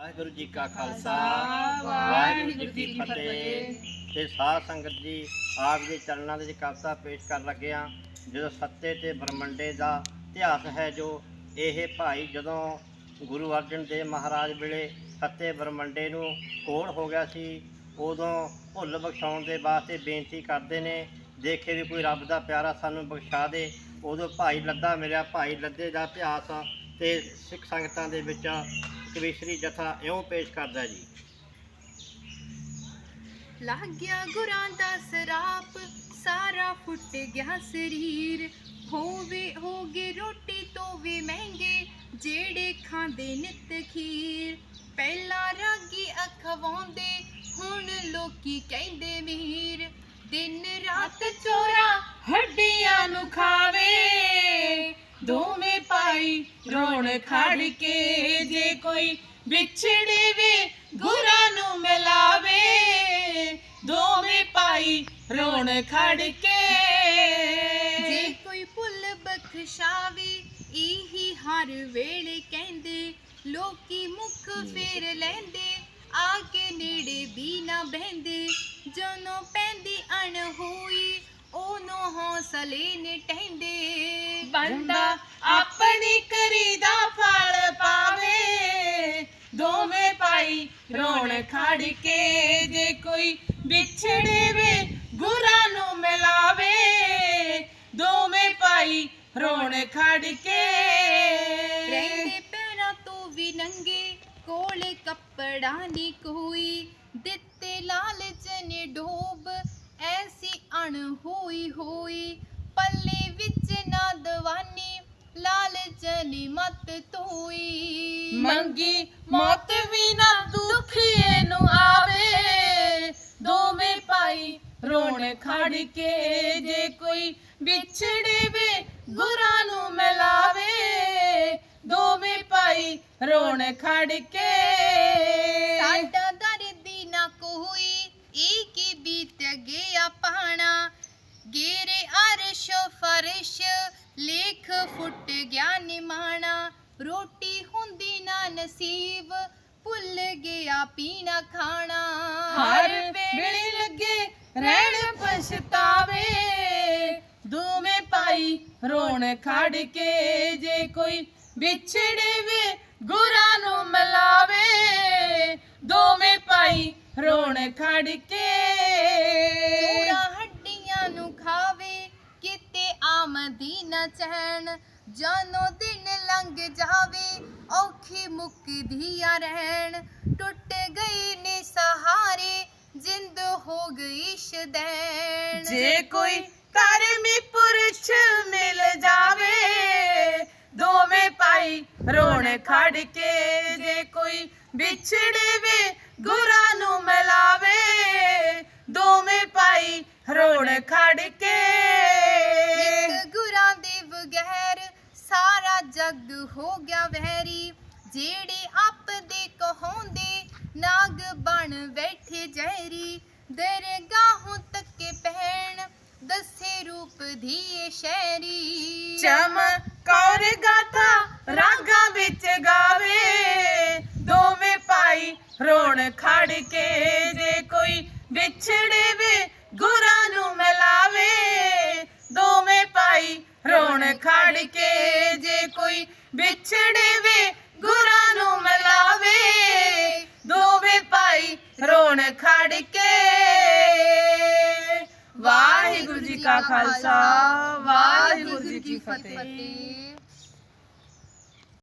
ਵਾਹਿਗੁਰੂ ਜੀ ਕਾ ਖਾਲਸਾ ਵਾਹਿਗੁਰੂ ਜੀ ਕੀ ਫਤਿਹ। ਤੇ ਸਾਧ ਸੰਗਤ ਜੀ ਆਪ ਦੇ ਚਰਨਾਂ ਦੇ ਵਿੱਚ ਕਵਿਤਾ ਪੇਸ਼ ਕਰਨ ਲੱਗੇ ਹਾਂ। ਜਦੋਂ ਸੱਤੇ ਤੇ ਬ੍ਰਹਮੰਡੇ ਦਾ ਇਤਿਹਾਸ ਹੈ ਜੋ ਇਹ ਭਾਈ ਜਦੋਂ ਗੁਰੂ ਅਰਜਨ ਦੇਵ ਮਹਾਰਾਜ ਵੇਲੇ ਸੱਤੇ ਬ੍ਰਹਮੰਡੇ ਨੂੰ ਕੋੜ ਹੋ ਗਿਆ ਸੀ ਉਦੋਂ ਭੁੱਲ ਬਖਸ਼ਾਉਣ ਦੇ ਵਾਸਤੇ ਬੇਨਤੀ ਕਰਦੇ ਨੇ ਦੇਖੇ ਵੀ ਕੋਈ ਰੱਬ ਦਾ ਪਿਆਰਾ ਸਾਨੂੰ ਬਖਸ਼ਾ ਦੇ। ਉਦੋਂ ਭਾਈ ਲੱਦਾ ਮਿਲਿਆ ਭਾਈ ਲੱਦੇ ਦਾ ਇਤਿਹਾਸ ਤੇ ਸਿੱਖ ਸੰਗਤਾਂ ਦੇ ਵਿੱਚ ਕਵੀਸ਼ਰੀ ਜਥਾ ਇਉਂ ਪੇਸ਼ ਕਰਦਾ ਜੀ। ਲੱਗ ਗਿਆ ਗੁਰਾਂ ਦਾ ਸਰਾਪ, ਸਾਰਾ ਫੁੱਟ ਗਿਆ ਸਰੀਰ। ਹੋਵੇ, ਹੋਗੇ ਰੋਟੀ ਤੋਂ ਵੀ ਮਹਿੰਗੇ, ਜਿਹੜੇ ਖਾਂਦੇ ਨਿਤ ਖੀਰ। ਪਹਿਲਾਂ ਰਾਗੀ ਅਖਵਾਉਂਦੇ ਹੁਣ ਲੋਕੀ ਕਹਿੰਦੇ ਵੀਰ ਦਿਨ ਰਾਤ ਚੋਰਾ ਹੱਡੀਆਂ ਨੂੰ ਖਾਵੇ, ਦੋਵੇਂ ਰੋਣ ਖੜ ਕੇ ਜੇ ਕੋਈ ਵਿਛੜੇ ਵੇ, ਗੁਰਾਂ ਨੂੰ ਮਿਲਾਵੇ। ਦੋਵੇਂ ਭਾਈ ਰੋਣ ਖੜ ਕੇ। ਜੇ ਕੋਈ ਭੁੱਲ ਬਖਸ਼ਾਵੇ ਇਹੀ ਹਰ ਵੇਲੇ ਕਹਿੰਦੇ। ਲੋਕੀ ਮੁਖ ਫੇਰ ਲੈਂਦੇ ਆ ਕੇ ਨੇੜੇ ਵੀ ਨਾ ਬਹਿੰਦੇ। ਜਦੋਂ ਪੈਂਦੀ ਅਣ ਹੋਈ ਉਹਨੂੰ ਹੌਸਲੇ ਨੇ ਟਹਿੰਦੇ। ਬੰਦਾ ਆਪਣੀ ਕਰੀ ਦਾ ਫਲ ਪਾਵੇ। ਦੋਵੇਂ ਭਾਈ ਰੋਣ ਖੜ ਕੇ ਜੇ ਕੋਈ ਵਿਛੜੇ ਵੇ, ਗੁਰਾਂ ਨੂੰ ਮਿਲਾਵੇ। ਦੋਵੇਂ ਭਾਈ ਰੋਣ ਖੜ ਕੇ ਰਹਿੰਦੇ ਪੈਰਾਂ ਤੋਂ ਵੀ ਨੰਗੇ, ਕੋਲ ਕੱਪੜਾ ਨਹੀਂ ਕੋਈ ਦਿੱਤੇ ਲਾਲਚ ਨੇ ਡੋਬ, ਐਸੀ ਅਣ ਹੋਈ ਹੋਈ, ਪੱਲੇ ਵਿੱਚ ਨਾ ਦਵਾਨੀ ਲਾਲਚ ਨੇ ਮਤ ਤੋਈ ਮੰਗੀ ਮੌਤ ਵੀ ਨਾ ਦੁਖੀਏ ਨੂੰ ਆਵੇ। ਦੋਵੇਂ ਭਾਈ ਰੋਣ ਖੜ ਕੇ ਜੇ ਕੋਈ ਵਿਛੜੇ ਵੇ ਗੁਰਾਂ ਨੂੰ ਮਿਲਾਵੇ। ਦੋਵੇਂ ਭਾਈ ਰੋਣ ਖੜ ਕੇ ਸਾਡਾ ਅਰਸ਼ ਫਰਸ਼, ਲੇਖ ਫੁੱਟ ਗਿਆ ਨਿਮਾਣਾ ਰੋਟੀ ਹੁੰਦੀ ਨਾ ਨਸੀਬ, ਭੁੱਲ ਗਿਆ ਪੀਣਾ ਖਾਣਾ। ਹਰ ਵੇਲੇ ਲੱਗੇ ਰਹਿਣ ਪਛਤਾਵੇ, ਦੋਵੇਂ ਭਾਈ ਰੋਣ ਖੜ ਕੇ ਜੇ ਕੋਈ ਵਿਛੜੇ ਵੇ ਗੁਰਾਂ ਨੂੰ ਮਿਲਾਵੇ, ਦੋਵੇਂ ਪਾਈ ਰੋਣ ਖੜ ਕੇ ਆਮਦੀ ਨਾ ਜਾਨੋ ਦਿਨ ਲੰਘ ਜਾਵੇ, ਔਖੀ ਮੁੱਕਦੀ ਰਹਿਣ। ਟੁੱਟ ਗਈ ਨੇ ਸਹਾਰੇ, ਜਿੰਦ ਹੋ ਗਈ ਸ਼ਦੈਣ ਜੇ ਕੋਈ ਧਰਮੀ ਪੁਰਸ਼ ਮਿਲ ਜਾਵੇ, ਦੋਵੇਂ ਪਾਈ ਰੋਣ ਖੜ ਕੇ, ਜੇ ਕੋਈ ਵਿਛੜੇ ਵੇ ਗੁਰਾਂ ਨੂੰ ਮਿਲਾ ਜੱਗ ਹੋ ਗਿਆ ਵਹਿਰੀ, ਜਿਹੜੇ ਆਪ ਦੇ ਕਹੋਂਦੇ ਨਾਗ ਬਣ ਬੈਠੇ ਜਹਿਰੀ। ਦਰਗਾਹੋਂ ਤੱਕੇ ਪਹਿਣ ਦੱਸੇ ਰੂਪ ਦੀ ਇਹ ਚਮਕੌਰ ਗਾਥਾ ਰਾਗਾਂ ਵਿੱਚ ਗਾਵੇ, ਦੋਵੇਂ ਭਾਈ ਰੋਣ ਖੜ ਕੇ ਜੇ ਕੋਈ ਵਿਛੜੇ ਵੇ ਗੁਰਾਂ ਨੂੰ ਮਿਲਾਵੇ। ਰੋਣ ਖੜ ਕੇ ਜੇ ਕੋਈ ਵਿਛੜੇ ਵੇ ਗੁਰਾਂ ਨੂੰ ਮਿਲਾਵੇ, ਦੋਵੇਂ ਭਾਈ ਰੋਣ ਖੜ ਕੇ। ਵਾਹਿਗੁਰੂ ਜੀ ਕਾ ਖਾਲਸਾ, ਵਾਹਿਗੁਰੂ ਜੀ ਕੀ ਫਤਿਹ।